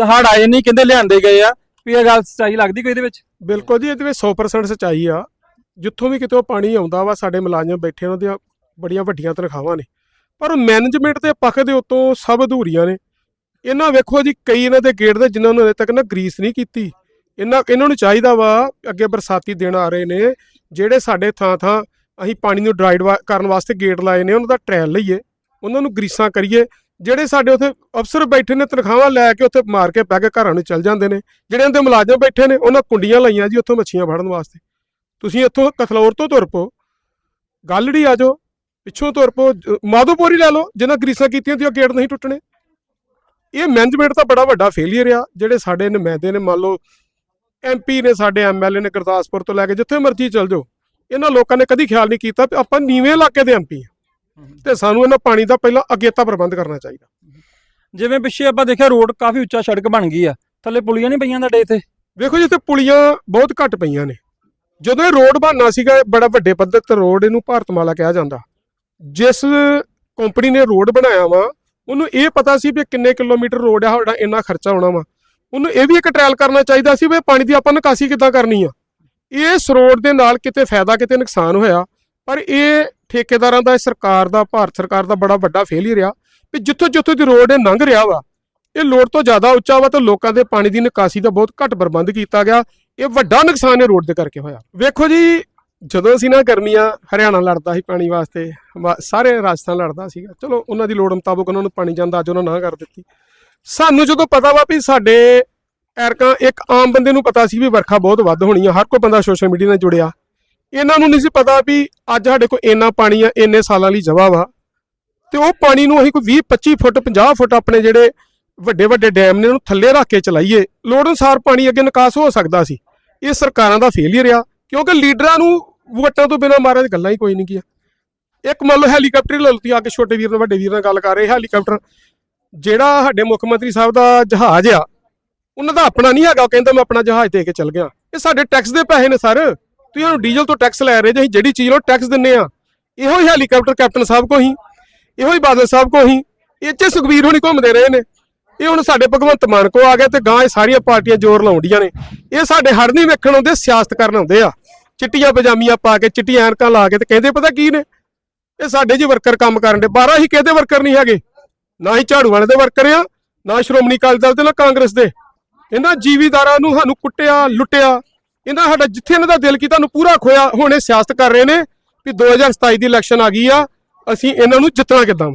ਤਾਂ ਹੜ ਆਏ ਨਹੀਂ, ਕਹਿੰਦੇ ਲਿਆਂਦੇ ਗਏ ਆ। ਵੀ ਇਹ ਗੱਲ ਸੱਚਾਈ ਲੱਗਦੀ ਕੋਈ ਇਹਦੇ ਵਿੱਚ? ਬਿਲਕੁਲ ਜੀ, ਇਹਦੇ ਵਿੱਚ 100% ਸਚਾਈ ਆ। ਜਿੱਥੋਂ ਵੀ ਕਿਤੇ ਉਹ ਪਾਣੀ ਆਉਂਦਾ ਵਾ, ਸਾਡੇ ਮੁਲਾਜ਼ਮ ਬੈਠੇ ਉਹਨਾਂ ਦੀਆਂ ਬੜੀਆਂ ਵੱਡੀਆਂ ਤਨਖਾਹਾਂ ਨੇ। ਪਰ ਮੈਨੇਜਮੈਂਟ ਦੇ ਪੱਖ ਦੇ ਉੱਤੋਂ ਸਭ ਅਧੂਰੀਆਂ ਨੇ। ਇਹਨਾਂ ਵੇਖੋ ਜੀ, ਕਈ ਇਹਨਾਂ ਦੇ ਗੇਟ ਦੇ ਜਿਨ੍ਹਾਂ ਨੂੰ ਹਜੇ ਤੱਕ ਨਾ ਗਰੀਸ ਨਹੀਂ ਕੀਤੀ। ਇਹਨਾਂ ਇਹਨਾਂ ਨੂੰ ਚਾਹੀਦਾ ਵਾ, ਅੱਗੇ ਬਰਸਾਤੀ ਦਿਨ ਆ ਰਹੇ ਨੇ, ਜਿਹੜੇ ਸਾਡੇ ਥਾਂ ਥਾਂ ਅਸੀਂ ਪਾਣੀ ਨੂੰ ਡਰਾਈਡ ਕਰਨ ਵਾਸਤੇ ਗੇਟ ਲਾਏ ਨੇ, ਉਹਨਾਂ ਦਾ ਟ੍ਰਾਇਲ ਲਈਏ। ਉਹਨਾਂ ਨੂੰ ਗਰੀਸਾਂ ਕਰੀਏ। ਜਿਹੜੇ ਸਾਡੇ ਉੱਥੇ ਅਫਸਰ ਬੈਠੇ ਨੇ, ਤਨਖਾਹਾਂ ਲੈ ਕੇ ਉੱਥੇ ਮਾਰ ਕੇ ਪੈ ਕੇ ਘਰਾਂ ਨੂੰ ਚੱਲ ਜਾਂਦੇ ਨੇ। ਜਿਹੜੇ ਉਹਦੇ ਮੁਲਾਜ਼ਮ ਬੈਠੇ ਨੇ, ਉਹਨਾਂ ਕੁੰਡੀਆਂ ਲਾਈਆਂ ਜੀ ਉੱਥੋਂ ਮੱਛੀਆਂ ਫੜਨ ਵਾਸਤੇ। ਤੁਸੀਂ ਇੱਥੋਂ ਕਥਲੌਰ ਤੋਂ ਤੁਰ ਪੋ ਗਾਲੜੀ ਆ ਜਾਓ, ਪਿੱਛੋਂ ਤੁਰ ਪੋ ਜ- ਮਾਧੋਪੁਰ ਹੀ ਲੈ ਲਓ ਜਿਨ੍ਹਾਂ ਗਰੀਸਾਂ ਕੀਤੀਆਂ ਤੇ ਉਹ ਗੇਟ ਨਹੀਂ ਟੁੱਟਣੇ। ਇਹ ਮੈਨੇਜਮੈਂਟ ਦਾ ਬੜਾ ਵੱਡਾ ਫੇਲਿਅਰ ਆ, ਜਿਹੜੇ ਸਾਡੇ ਨੁਮਾਇੰਦੇ ਨੇ, ਮੰਨ ਲਓ ਐਮਪੀ ਨੇ ਸਾਡੇ ਐਮਐਲਏ ਨੇ ਗੁਰਦਾਸਪੁਰ ਤੋਂ ਲੈ ਕੇ ਜਿੱਥੇ ਮਰਜ਼ੀ ਚੱਲ ਜਾਓ, ਇਹਨਾਂ ਲੋਕਾਂ ਨੇ ਕਦੀ ਖਿਆਲ ਨਹੀਂ ਕੀਤਾ ਕਿ ਆਪਾਂ ਨੀਵੇਂ ਇਲਾਕੇ ਦੇ ਐਮਪੀ ਆ। ਤੇ ਸਾਨੂੰ ਇਹਨਾਂ ਪਾਣੀ ਦਾ ਪਹਿਲਾਂ ਅਗੇਤਾ ਪ੍ਰਬੰਧ ਕਰਨਾ ਚਾਹੀਦਾ। ਜਿਵੇਂ ਪਿੱਛੇ ਆਪਾਂ ਦੇਖਿਆ ਰੋਡ ਕਾਫੀ ਉੱਚਾ ਸੜਕ ਬਣ ਗਈ ਆ ਥੱਲੇ ਪੁਲੀਆਂ ਨਹੀਂ ਪਈਆਂ ਤੁਹਾਡੇ ਇੱਥੇ? ਵੇਖੋ ਜੀ ਇੱਥੇ ਪੁਲੀਆਂ ਬਹੁਤ ਘੱਟ ਪਈਆਂ ਨੇ। ਜਦੋਂ ਇਹ ਰੋਡ ਬਣਨਾ ਸੀਗਾ ਇਹ ਬੜਾ ਵੱਡੇ ਪੱਧਰ ਤੇ ਰੋਡ ਇਹਨੂੰ ਭਾਰਤਮਾਲਾ ਕਿਹਾ ਜਾਂਦਾ। ਜਿਸ ਕੰਪਨੀ ਨੇ ਰੋਡ ਬਣਾਇਆ ਵਾ ਉਹਨੂੰ ਇਹ ਪਤਾ ਸੀ ਵੀ ਕਿੰਨੇ ਕਿਲੋਮੀਟਰ ਰੋਡ ਆ ਸਾਡਾ ਇੰਨਾ ਖਰਚਾ ਹੋਣਾ ਵਾ। ਉਹਨੂੰ ਇਹ ਵੀ ਇੱਕ ਟ੍ਰਾਇਲ ਕਰਨਾ ਚਾਹੀਦਾ ਸੀ ਵੀ ਇਹ ਪਾਣੀ ਦੀ ਆਪਾਂ ਨਿਕਾਸੀ ਕਿੱਦਾਂ ਕਰਨੀ ਆ। ਇਸ ਰੋਡ ਦੇ ਨਾਲ ਕਿਤੇ ਫਾਇਦਾ ਕਿਤੇ ਨੁਕਸਾਨ ਹੋਇਆ ਪਰ ਇਹ ਠੇਕੇਦਾਰਾਂ ਦਾ, ਇਹ ਸਰਕਾਰ ਦਾ, ਭਾਰਤ ਸਰਕਾਰ ਦਾ ਬੜਾ ਵੱਡਾ ਫੇਲਿਅਰ ਆ ਵੀ ਜਿੱਥੋਂ ਜਿੱਥੋਂ ਦੀ ਰੋਡ ਇਹ ਲੰਘ ਰਿਹਾ ਵਾ, ਇਹ ਲੋੜ ਤੋਂ ਜ਼ਿਆਦਾ ਉੱਚਾ ਵਾ ਤੇ ਲੋਕਾਂ ਦੇ ਪਾਣੀ ਦੀ ਨਿਕਾਸੀ ਦਾ ਬਹੁਤ ਘੱਟ ਪ੍ਰਬੰਧ ਕੀਤਾ ਗਿਆ। ਇਹ ਵੱਡਾ ਨੁਕਸਾਨ ਇਹ ਰੋਡ ਦੇ ਕਰਕੇ ਹੋਇਆ। ਵੇਖੋ ਜੀ, ਜਦੋਂ ਅਸੀਂ ਨਾ ਗਰਮੀਆਂ, ਹਰਿਆਣਾ ਲੜਦਾ ਸੀ ਪਾਣੀ ਵਾਸਤੇ, ਵਾ- ਸਾਰੇ ਰਾਜਸਥਾਨ ਲੜਦਾ ਸੀਗਾ। ਚਲੋ, ਉਹਨਾਂ ਦੀ ਲੋੜ ਮੁਤਾਬਕ ਉਹਨਾਂ ਨੂੰ ਪਾਣੀ ਜਾਂਦਾ, ਅੱਜ ਉਹਨਾਂ ਨਾ ਕਰ ਦਿੱਤੀ। ਸਾਨੂੰ ਜਦੋਂ ਪਤਾ ਵਾ ਵੀ ਸਾਡੇ ਐਰਕਾਂ, ਇੱਕ ਆਮ ਬੰਦੇ ਨੂੰ ਪਤਾ ਸੀ ਵੀ ਵਰਖਾ ਬਹੁਤ ਵੱਧ ਹੋਣੀ ਆ, ਹਰ ਕੋਈ ਬੰਦਾ ਸੋਸ਼ਲ ਮੀਡੀਆ ਨਾਲ ਜੁੜਿਆ। ਇਹਨਾਂ ਨੂੰ ਨਹੀਂ ਸੀ ਪਤਾ ਵੀ ਅੱਜ ਸਾਡੇ ਕੋਲ ਇੰਨਾ ਪਾਣੀ ਆ, ਇੰਨੇ ਸਾਲਾਂ ਲਈ ਜਵਾ ਵਾ ਤੇ ਉਹ ਪਾਣੀ ਨੂੰ ਅਸੀਂ ਕੋਈ 20 25 ਫੁੱਟ 50 ਫੁੱਟ ਆਪਣੇ ਜਿਹੜੇ ਵੱਡੇ ਵੱਡੇ ਡੈਮ ਨੇ, ਉਹਨੂੰ ਥੱਲੇ ਰੱਖ ਕੇ ਚਲਾਈਏ। ਲੋੜ ਅਨੁਸਾਰ ਪਾਣੀ ਅੱਗੇ ਨਿਕਾਸ ਹੋ ਸਕਦਾ ਸੀ। ਇਹ ਸਰਕਾਰਾਂ ਦਾ ਫੇਲਿਅਰ ਆ, ਕਿਉਂਕਿ ਲੀਡਰਾਂ ਨੂੰ ਵੋਟਾਂ ਤੋਂ ਬਿਨਾਂ ਮਾਰਿਆ ਗੱਲਾਂ ਹੀ ਕੋਈ ਨਹੀਂ ਕੀਆਂ। ਇੱਕ ਮੰਨ ਲਓ ਹੈਲੀਕਾਪਟਰ ਲੈ ਲਓ ਆ ਕੇ ਛੋਟੇ ਵੀਰ ਨਾਲ ਵੱਡੇ ਵੀਰ ਨਾਲ ਗੱਲ ਕਰ ਰਹੇ, ਹੈਲੀਕਾਪਟਰ। ਜਿਹੜਾ ਸਾਡੇ ਮੁੱਖ ਮੰਤਰੀ ਸਾਹਿਬ ਦਾ ਜਹਾਜ਼ ਆ, ਉਹਨਾਂ ਦਾ ਆਪਣਾ ਨਹੀਂ ਹੈਗਾ, ਉਹ ਕਹਿੰਦਾ ਮੈਂ ਆਪਣਾ ਜਹਾਜ਼ ਦੇ ਕੇ ਚੱਲ ਗਿਆ। ਇਹ ਸਾਡੇ ਟੈਕਸ ਦੇ ਪੈਸੇ ਨੇ ਸਰ। ਤੁਸੀਂ ਉਹਨੂੰ ਡੀਜ਼ਲ ਤੋਂ ਟੈਕਸ ਲੈ ਰਹੇ ਜੇ, ਅਸੀਂ ਜਿਹੜੀ ਚੀਜ਼ ਲਓ ਟੈਕਸ ਦਿੰਨੇ ਆ। ਇਹੋ ਹੀ ਹੈਲੀਕਾਪਟਰ ਕੈਪਟਨ ਸਾਹਿਬ ਕੋ ਹੀ, ਇਹੋ ਹੀ ਬਾਦਲ ਸਾਹਿਬ ਕੋ ਹੀ, ਇਹ 'ਚ ਸੁਖਬੀਰ ਹੋਣੀ ਘੁੰਮਦੇ ਰਹੇ ਨੇ। ਇਹ ਹੁਣ ਸਾਡੇ ਭਗਵੰਤ ਮਾਨ ਕੋ ਆ ਗਏ ਤੇ ਗਾਂ ਇਹ ਸਾਰੀਆਂ ਪਾਰਟੀਆਂ ਜ਼ੋਰ ਲਾਉਂਦੀਆਂ ਨੇ। ਇਹ ਸਾਡੇ ਹੜ ਨਹੀਂ ਵੇਖਣ ਆਉਂਦੇ, ਸਿਆਸਤ ਕਰਨ ਆਉਂਦੇ ਆ। ਚਿੱਟੀਆਂ ਪਜਾਮੀਆਂ ਪਾ ਕੇ, ਚਿੱਟੀਆਂ ਐਨਕਾਂ ਲਾ ਕੇ ਤੇ ਕਹਿੰਦੇ ਪਤਾ ਕੀ ਨੇ? ਇਹ ਸਾਡੇ ਜੀ ਵਰਕਰ ਕੰਮ ਕਰਨ ਦੇ 12 ਹੀ ਕਿਹਦੇ ਵਰਕਰ ਨਹੀਂ ਹੈਗੇ? ਨਾ ਹੀ ਝਾੜੂ ਵਾਲੇ ਦੇ ਵਰਕਰ ਆ, ਨਾ ਸ਼੍ਰੋਮਣੀ ਅਕਾਲੀ ਦਲ ਤੇ ਨਾ ਕਾਂਗਰਸ ਦੇ। ਇਹਨਾਂ ਜੀਵੀਦਾਰਾਂ ਨੂੰ ਸਾਨੂੰ ਕੁੱਟਿਆ, ਲੁੱਟਿਆ। ਇਹਨਾਂ ਸਾਡਾ ਜਿੱਥੇ ਇਹਨਾਂ ਦਾ ਦਿਲ ਕੀਤਾ ਨੂੰ ਪੂਰਾ ਖੋਇਆ, ਹੁਣ ਇਹ ਸਿਆਸਤ ਕਰ ਰਹੇ ਨੇ ਵੀ 2027 ਦੀ ਇਲੈਕਸ਼ਨ ਆ ਗਈ ਆ, ਅਸੀਂ ਇਹਨਾਂ ਨੂੰ ਜਿੱਤਣਾ ਕਿੱਦਾਂ ਵਾ?